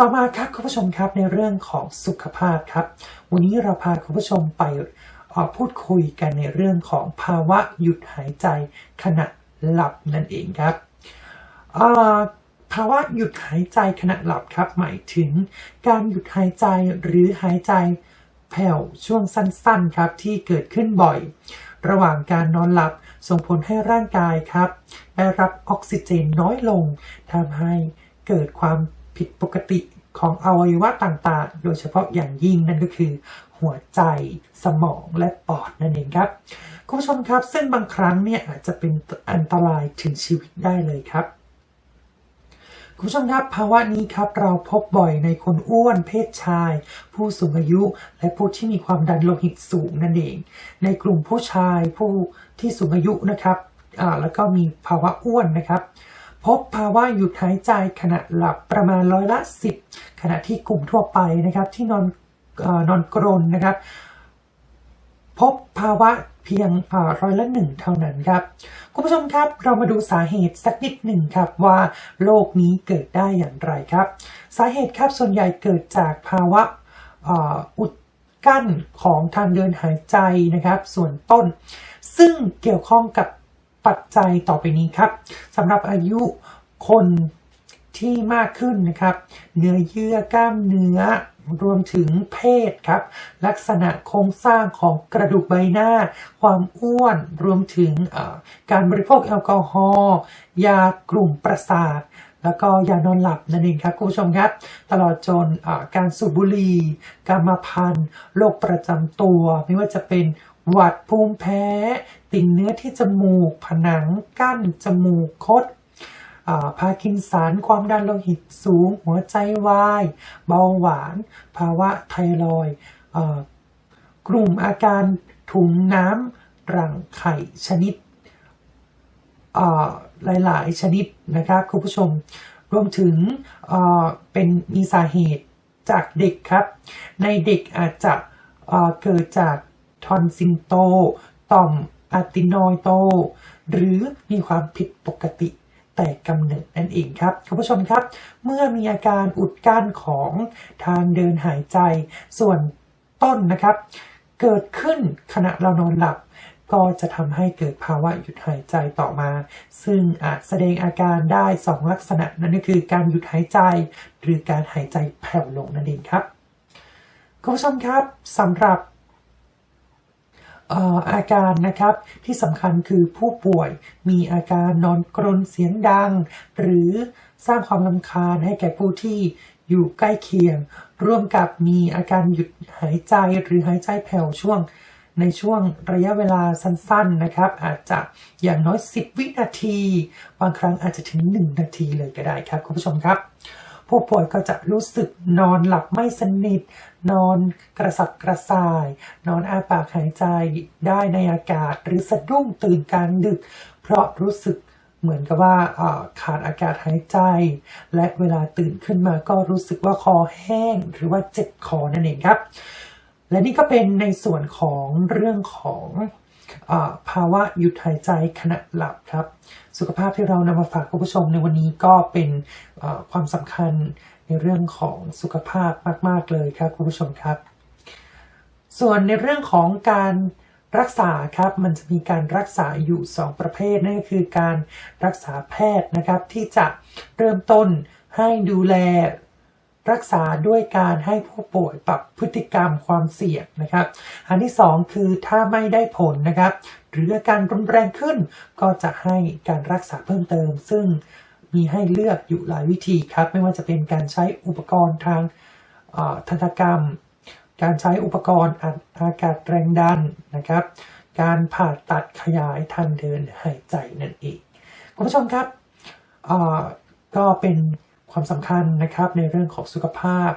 ต่อมาครับคุณผู้ชมครับในเรื่องของสุขภาพครับ วันนี้เราพาคุณผู้ชมไปพูดคุยกันในเรื่องของภาวะหยุดหายใจขณะหลับนั่นเองครับภาวะหยุดหายใจขณะหลับครับ หมายถึงการหยุดหายใจหรือหายใจแผ่วช่วงสั้นๆครับที่เกิดขึ้นบ่อย ระหว่างการนอนหลับส่งผลให้ร่างกายครับ ได้รับออกซิเจนน้อยลงทำให้เกิดความ ผิดปกติของอวัยวะต่างๆ โดยเฉพาะอย่างยิ่งนั่นก็คือ หัวใจ สมองและปอดนั่นเองครับ คุณผู้ชมครับซึ่งบางครั้งเนี่ยอาจจะเป็นอันตรายถึงชีวิตได้เลยครับคุณผู้ชมครับภาวะนี้ครับเราพบบ่อยในคนอ้วนเพศชาย ผู้สูงอายุและผู้ที่มีความดันโลหิตสูงนั่นเอง ในกลุ่มผู้ชายผู้ที่สูงอายุนะครับแล้วก็มีภาวะอ้วนนะครับ พบภาวะหยุดหายใจขณะหลับประมาณร้อยละ 10 ขณะที่กลุ่มทั่วไปนะครับที่นอนออนอนกรนนะครับ พบภาวะเพียงร้อยละหนึ่งเท่านั้นครับ คุณผู้ชมครับเรามาดูสาเหตุสักนิดหนึ่งครับว่าโรคนี้เกิดได้อย่างไรครับ สาเหตุครับส่วนใหญ่เกิดจากภาวะอุดกั้นของทางเดินหายใจนะครับ ส่วนต้น ซึ่งเกี่ยวข้องกับ ปัจจัยต่อไปนี้ครับสำหรับอายุคนที่มากขึ้นนะครับ เนื้อเยื่อกล้ามเนื้อรวมถึงเพศครับ ลักษณะโครงสร้างของกระดูกใบหน้า ความอ้วนรวมถึงการบริโภคแอลกอฮอล์ยากลุ่มประสาท แล้วก็ยานอนหลับนั่นเองครับคุณผู้ชมครับ ตลอดจนการสูบบุหรี่กรรมาพันโรคประจำตัว ไม่ว่าจะเป็นหวัดภูมิแพ้ ติ่งเนื้อที่จมูก ผนังกั้น จมูกคดพาร์กินสันความดันโลหิตสูง หัวใจวายเบาหวาน ภาวะไทรอยอกลุ่มอาการถุงน้ำรังไข่ชนิด หลาย ๆ ชนิดนะครับคุณผู้ชม รวมถึงเป็นมีสาเหตุจากเด็กครับ ในเด็กอาจจะเกิดจากทอนซิลโต ต่อมอะตินอยโต หรือมีความผิดปกติแต่กำเนิดนั่นเองครับคุณผู้ชมครับ เมื่อมีอาการอุดกั้นของทางเดินหายใจส่วนต้นนะครับ เกิดขึ้นขณะเรานอนหลับ ก็จะทำให้เกิดภาวะหยุดหายใจต่อมา ซึ่งอาจแสดงอาการได้สองลักษณะนั่นก็คือการหยุดหายใจ หรือการหายใจแผ่วลงนั่นเองครับคุณผู้ชมครับสำหรับเอ่ออาการนะครับที่สำคัญคือผู้ป่วยมีอาการนอนกรนเสียงดัง หรือสร้างความรำคาญให้แก่ผู้ที่อยู่ใกล้เคียง ร่วมกับมีอาการหยุดหายใจหรือหายใจแผ่วช่วง ในช่วงระยะเวลาสั้นๆนะครับ อาจจะอย่างน้อย 10 วินาที บางครั้งอาจจะถึง 1 นาทีเลยก็ได้ครับคุณผู้ชมครับ ผู้ป่วยก็จะรู้สึกนอนหลับไม่สนิท นอนกระสับกระส่าย นอนอาปากหายใจได้ในอากาศ หรือสะดุ้งตื่นกลางดึก เพราะรู้สึกเหมือนกับว่าขาดอากาศหายใจ และเวลาตื่นขึ้นมาก็รู้สึกว่าคอแห้งหรือว่าเจ็บคอนั่นเองครับ และนี่ก็เป็นในส่วนของเรื่องของอภาวะหยุดหายใจขณะหลับครับ สุขภาพที่เรานำมาฝากคุณผู้ชมในวันนี้ก็เป็นความสำคัญในเรื่องของสุขภาพมาก ๆ เลยครับคุณผู้ชมครับ ส่วนในเรื่องของการรักษาครับมันจะมีการรักษาอยู่ 2 ประเภทนั่นก็คือการรักษาแพทย์นะครับที่จะเริ่มต้นให้ดูแล รักษาด้วยการให้ผู้ป่วยปรับพฤติกรรมความเสี่ยงนะครับ อันที่ 2 คือถ้าไม่ได้ผลนะครับ หรืออาการรุนแรงขึ้น ก็จะให้การรักษาเพิ่มเติม ซึ่งมีให้เลือกอยู่หลายวิธีครับ ไม่ว่าจะเป็นการใช้อุปกรณ์ทางทันตกรรม การใช้อุปกรณ์อัดอากาศแรงดันนะครับ การผ่าตัดขยายทางเดินหายใจนั่นเองคุณผู้ชมครับก็เป็น ความสำคัญนะครับในเรื่องของสุขภาพ